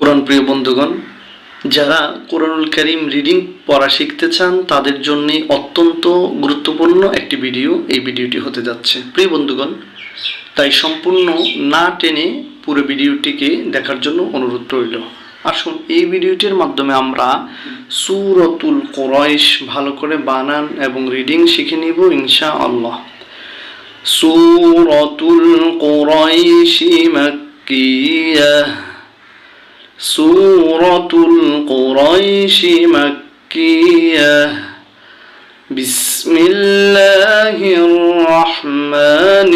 কোরআন প্রিয় বন্ধুগণ, যারা কোরআনুল করিম রিডিং পড়া শিখতে চান, তাদের জন্য অত্যন্ত গুরুত্বপূর্ণ একটি ভিডিও এই ভিডিওটি হতে যাচ্ছে। প্রিয় বন্ধুগণ, তাই সম্পূর্ণ না টেনে পুরো ভিডিওটিকে দেখার জন্য অনুরোধ রইল। আসুন, এই ভিডিওটির মাধ্যমে আমরা সুরতুল কোরয়েশ ভালো করে বানান এবং রিডিং শিখে নিব ইনশা আল্লাহ সুরতুল কোরআশ মাক্কিয়াহ سورة القريش مكية بسم الله الرحمن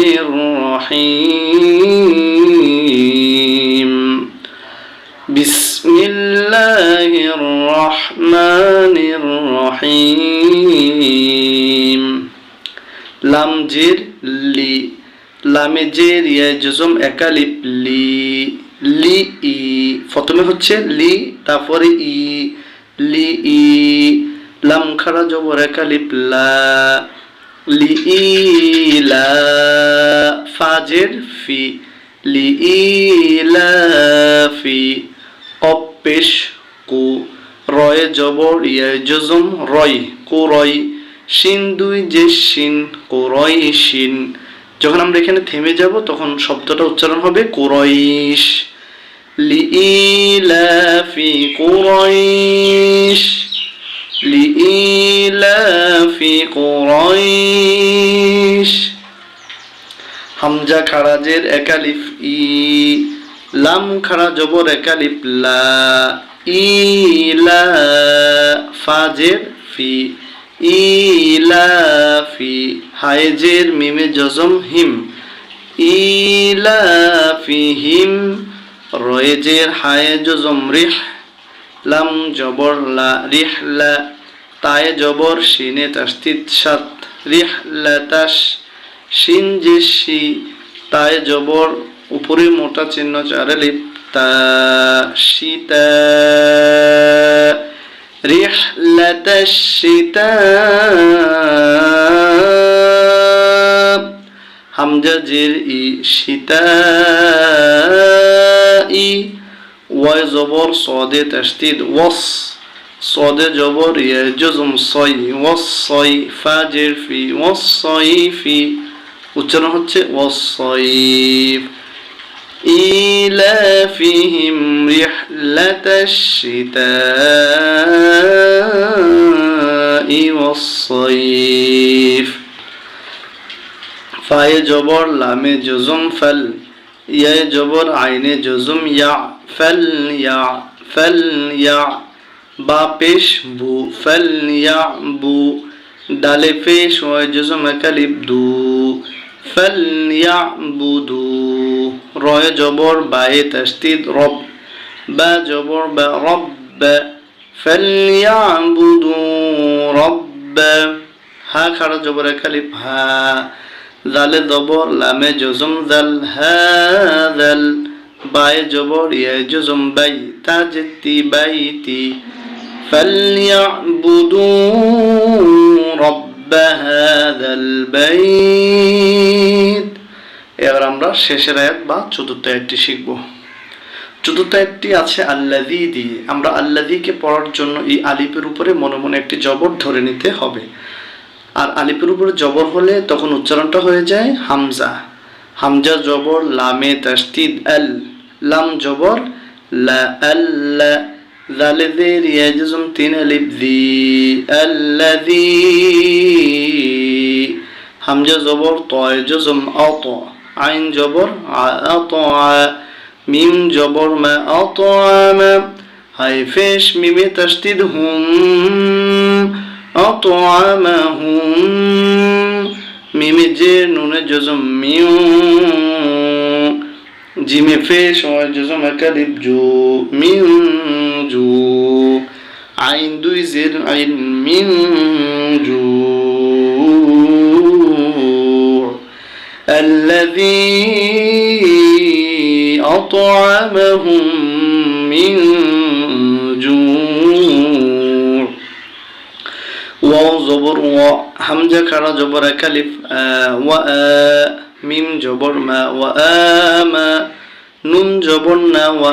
الرحيم بسم الله الرحمن الرحيم لام جير لي لام جير يا جزم أكاليب لي لي প্রথমে হচ্ছে লি, তারপরে ই, লি, ই, লাম খাড়া জবর একালিপ লা, লি, ই, লা, ফাজের ফি, লি, ই, লা, ফি, অপেশ, কু, রয়ে জবর, ইয়া জজম, রয়, কো, রয়, শিন, দুই যে শিন, কো, রয়, শিন। যখন আমরা এখানে থেমে যাব, তখন শব্দটা উচ্চারণ হবে কোরইশ লিইলাফি কোরইশ লিইলাফি কোরইশ হামজা খারাজের একালিফ ই, লাম খারা জবর একালিফ লা ইলা ফাজের ফি, ইলাফি হাইজের মিমে জজম হিম ইলাফিহিম রয়েজের হায়ে জজম রিহ লাম জবর লা রিহ লা তায়ে জবর শিনে তাস্তিত সাত রিহ লাতাস শিন যে শি তায়ে জবর উপরে মোটা চিহ্ন চারে লিপ তা শীতা رحلة الشتاء হামজা জের ই শীতাই ওয়াই জবর সদে তাসদিদ ওয়াস সদে জবর ইয়া জজম সই ওয়াস সই ফা জের ফি ওয়াস সই ফি উচ্চারণ হচ্ছে ওয়াস সইফ إيلافهم رحلة الشتاء والصيف ফায়ে জবর লামে জজম ফল ইয়ায় জবর আইনে জজুম, ইয়া ফেল ইয়া ফেল, ইয়া বা পেশ, বু, ফেল, ইয়া বু, ডালে পেশ ওয়াই জজুম একালিব দু, ফেল, ইয়া বু, দু, রয় জবর বাহে তস্তিদ রব, বা জবর, বা রব ফেল, ইয়া বু, দু, রব হা খারা জবর একালিব হা জালে জবর লামে জজম জাল হা জাল বায়ে জবর ইয়ে জজম বাই তা যেতি বাইতি فليعبدوا رب هذا البيت এবার আমরা শেষের আয়াত বা চতুর্থ আয়াতটি শিখব চতুর্থ আয়াতটি আছে আল্লাদি দিয়ে আমরা আল্লাদিকে পড়ার জন্য এই আলিপের উপরে মনে মনে একটি জবর ধরে নিতে হবে আর আলিপের উপরে জবর হলে তখন উচ্চারণটা হয়ে যায় হামজা। হামজা জবর, লামে তাস্তিদ আল লাম জবর হামজা জবর, তয় জজম, আত। আইন জবর মিম জবর, মা আতআমা হাই ফেশ মিমে তাসদিদ হুম। মিমে জে নুনে জজম মিউ জিমে ফেশ ওয়া জজম একালিব জু মিন জু আইন দুই জের আইন মিন জু الذي أطعمهم من জবর ও হামজা কারা জবর একালিফ ওয়া মিম জবর মা, ওয়া আমা নুন জবর না, ওয়া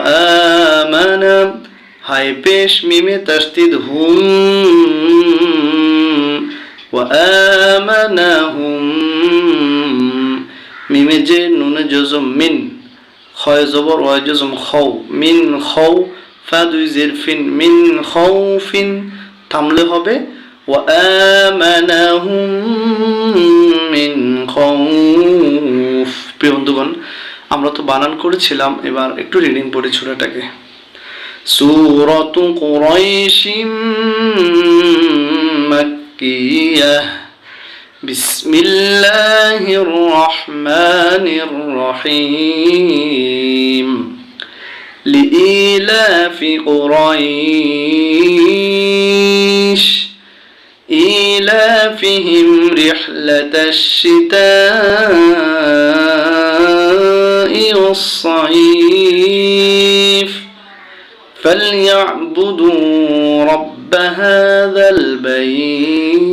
আমানা হাই পেশ মিমে তস্তিদ হুম, ওয়া আমানা হুম। মিমে যে জজম মিন, খয় জবর, ওয়া জজম খাও, মিন খাও, ফা দুই জের ফিন মিন খাও ফিন, থামলে হবে ওয়া আমানাহুম মিন খৌফ প্রিয় বন্ধুগণ আমরা তো বানান করেছিলাম এবার একটু রিডিং পড়ি ছোটটাকে সুরতু কুরাইশিম মাক্কিয়াহ بسم الله الرحمن الرحيم لإيلاف قريش إيلافهم رحلة الشتاء والصيف فليعبدوا رب هذا البيت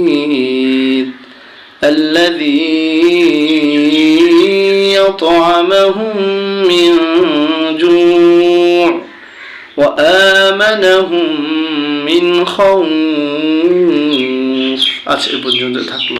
الذي يطعمهم من جوع وآمنهم من خوف আচ্ছা এ পর্যন্ত থাকল।